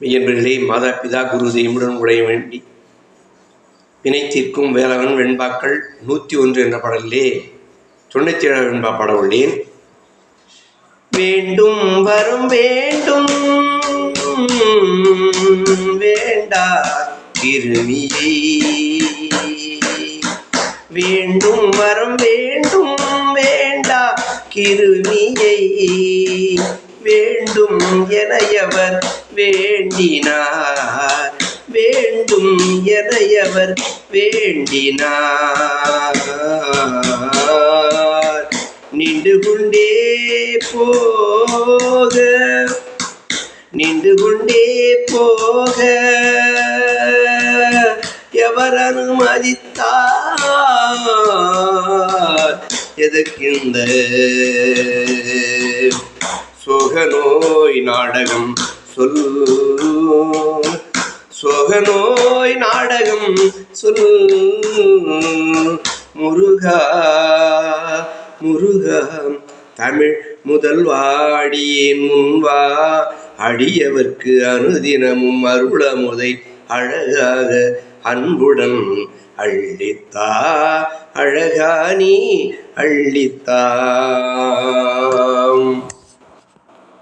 மெய்யன்பர்களே மாதா பிதா குரு தெய்வமுடன் உடைய வேண்டி. வினைத்திற்கும் வேலவன் வெண்பாக்கள் நூற்றி ஒன்று என்ற பாடலிலே தொண்ணூற்றி ஏழு வெண்பா பாட உள்ளேன். வேண்டும் வரும் வேண்டும் வேண்டா கிருமியை. வேண்டும் வரம் வேண்டும் வேண்டா கிருமியை. எனையவர் வேண்டினார். வேண்டும் எனையவர் வேண்டினார். நின்று கொண்டே போக நின்று கொண்டே போக எவர் அனுமதித்தார்? எதற்கிந்த சோகநோய் நாடகம் சொல் சோகநோய் நாடகம் சொல் முருகா முருகா தமிழ் முதல்வாடியேன் முன்வா அடியவர்க்கு அனுதினமும் அருளமுதை அழகாக அன்புடன் அள்ளித்தா அழகா நீ அள்ளித்தாம்